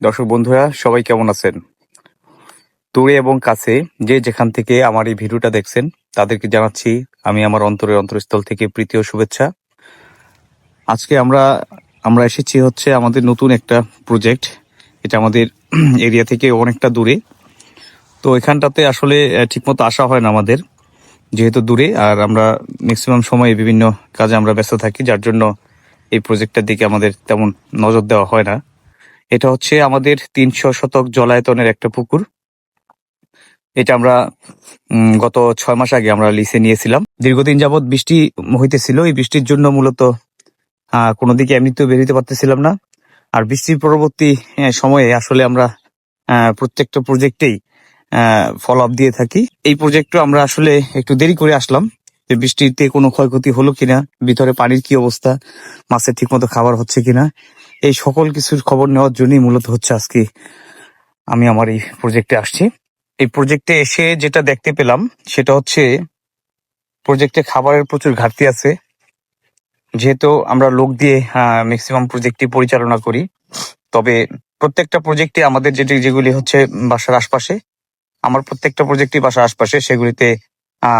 দর্শক বন্ধুরা, সবাই কেমন আছেন? দূরে এবং কাছে যে যেখান থেকে আমার এই ভিডিওটা দেখছেন, তাদেরকে জানাচ্ছি আমি আমার অন্তরের অন্তরস্থল থেকে প্রীতি ও শুভেচ্ছা। আজকে আমরা আমরা এসেছি হচ্ছে আমাদের নতুন একটা প্রজেক্ট এটা আমাদের এরিয়া থেকে অনেকটা দূরে। তো এখানটাতে আসলে ঠিকমতো আসা হয় না আমাদের, যেহেতু দূরে। আর আমরা ম্যাক্সিমাম সময়ে বিভিন্ন কাজে আমরা ব্যস্ত থাকি, যার জন্য এই প্রজেক্টটার দিকে আমাদের তেমন নজর দেওয়া হয় না। এটা হচ্ছে আমাদের তিনশো শতক জলায়তনের একটা পুকুর। এটা আমরা গত ছয় মাস আগে আমরা লিসে নিয়েছিলাম। দীর্ঘদিন যাবৎ বৃষ্টি হইতেছিল। এই বৃষ্টির জন্য মূলত কোনো দিকে এমনিতেও বেরোতে পারতেছিলাম না। আর বৃষ্টির পরবর্তী সময়ে আসলে আমরা প্রত্যেকটা প্রজেক্টেই ফলো আপ দিয়ে থাকি। এই প্রজেক্টও আমরা আসলে একটু দেরি করে আসলাম যে বৃষ্টিতে কোনো ক্ষয়ক্ষতি হলো কিনা, ভিতরে পানির কি অবস্থা, মাছের ঠিকমতো খাবার হচ্ছে কিনা এই সকল কিছুর খবর নেওয়ার জন্যই মূলত হচ্ছে আজকে আমি আমার এই প্রজেক্টে আসছি। এই প্রজেক্টে এসে যেটা দেখতে পেলাম, সেটা হচ্ছে প্রজেক্টে খাবারের প্রচুর ঘাটতি আছে। যেহেতু আমরা লোক দিয়ে ম্যাক্সিমাম প্রজেক্টটি পরিচালনা করি, তবে প্রত্যেকটা প্রজেক্টে আমাদের যেটি, যেগুলি হচ্ছে বাসার আশপাশে, আমার প্রত্যেকটা প্রজেক্টই বাসার আশপাশে সেগুলিতে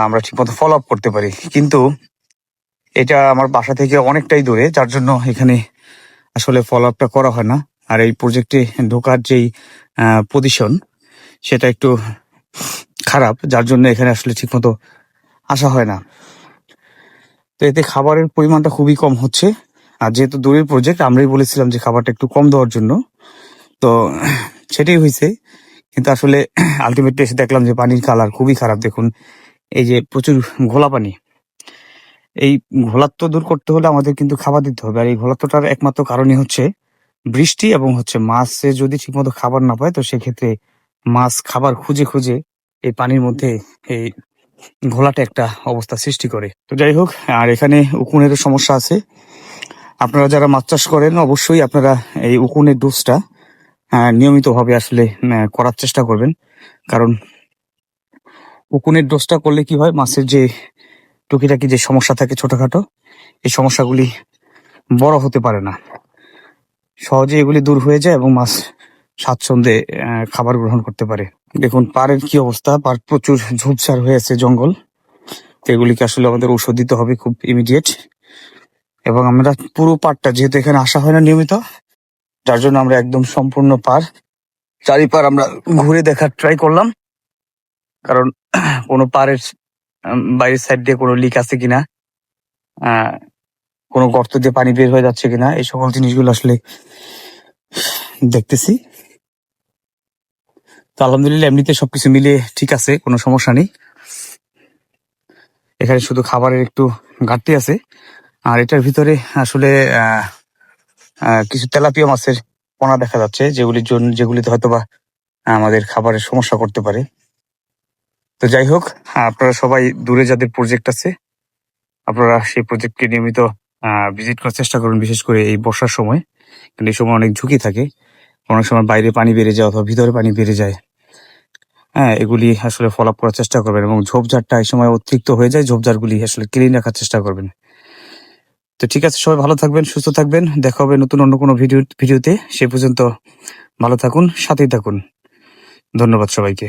আমরা ঠিকমতো ফলো আপ করতে পারি। কিন্তু এটা আমার বাসা থেকে অনেকটাই দূরে, যার জন্য এখানে আসলে ফলো আপটা করা হয় না। আর এই প্রজেক্টে ঢোকার যেই পজিশন সেটা একটু খারাপ, যার জন্য এখানে আসলে ঠিকমতো আসা হয় না। তো এতে খাবারের পরিমাণটা খুবই কম হচ্ছে। আর যেহেতু দূরের প্রজেক্ট আমরাই বলেছিলাম যে খাবারটা একটু কম দেওয়ার জন্য। তো সেটাই হয়েছে। কিন্তু আসলে আলটিমেটলি এসে দেখলাম যে পানির কালার খুবই খারাপ। দেখুন, এই যে প্রচুর ঘোলা পানি। এই ঘোলাত্ব দূর করতে হলে আমাদের কিন্তু খাবার দিতে হবে। আর এই ঘোলাত্বটার একমাত্র কারণই হচ্ছে বৃষ্টি এবং হচ্ছে মাছে যদি ঠিকমতো খাবার না পায়, তো সেক্ষেত্রে মাছ খাবার খুঁজে খুঁজে এই পানির মধ্যে এই ঘোলাটে একটা অবস্থা সৃষ্টি করে। তো যাই হোক, আর এখানে উকুনের সমস্যা আছে। আপনারা যারা মাছ চাষ করেন, অবশ্যই আপনারা এই উকুনের ডোজটা নিয়মিতভাবে আসলে করার চেষ্টা করবেন। কারণ উকুনের ডোজটা করলে কি হয়, মাছের যে টুকিটাকি যে সমস্যা থাকে ছোটখাটো, এই সমস্যাগুলি বড় হতে পারে না। সহজে এগুলি দূর হয়ে যায় এবং মাছ স্বাচ্ছন্দ্যে খাবার গ্রহণ করতে পারে। দেখুন, পাড়ের কি অবস্থা? পাড় প্রচুর ঝোপঝাড় হয়ে আছে জঙ্গল। তো এগুলিকে আসলে আমাদের ঔষধ দিতে হবে খুব ইমিডিয়েট এবং আমরা পুরো পাড়টা, যেহেতু এখানে আসা হয় না নিয়মিত, যার জন্য আমরা একদম সম্পূর্ণ পার চারিপার আমরা ঘুরে দেখার ট্রাই করলাম। কারণ কোনো পাড়ের বাইরের সাইড দিয়ে কোনো লিক আছে কিনা? কোনো গর্ত দিয়ে পানি বের হয়ে যাচ্ছে কিনা? এই সকল জিনিসগুলো আসলে দেখতেছি। তো আলহামদুলিল্লাহ, এমনিতে সবকিছু মিলিয়ে ঠিক আছে, কোনো সমস্যা নেই। এখানে শুধু খাবারের একটু ঘাটতি আছে। আর এটার ভিতরে আসলে কিছু তেলাপিয়া মাছের পোনা দেখা যাচ্ছে, যেগুলির জন্য, যেগুলিতে হয়তোবা আমাদের খাবারের সমস্যা করতে পারে। তো যাই হোক আপনারা সবাই দূরে যাদের প্রজেক্ট আছে, আপনারা সেই প্রজেক্টকে নিয়মিত ভিজিট করার চেষ্টা করুন, বিশেষ করে এই বর্ষার সময়। কারণ এই সময় অনেক ঝুঁকি থাকে। অনেক সময় বাইরে পানি বেড়ে যায় অথবা ভিতরে পানি বেড়ে যায়। হ্যাঁ এগুলি আসলে ফলো করার চেষ্টা করবেন এবং ঝোপঝাড়টা এই সময় অতিরিক্ত হয়ে যায়, ঝোপঝাড়গুলি আসলে ক্লিন রাখার চেষ্টা করবেন। তো ঠিক আছে, সবাই ভালো থাকবেন, সুস্থ থাকবেন। দেখা হবে নতুন অন্য কোনো ভিডিও, ভিডিওতে। সে পর্যন্ত ভালো থাকুন, সাথেই থাকুন। ধন্যবাদ সবাইকে।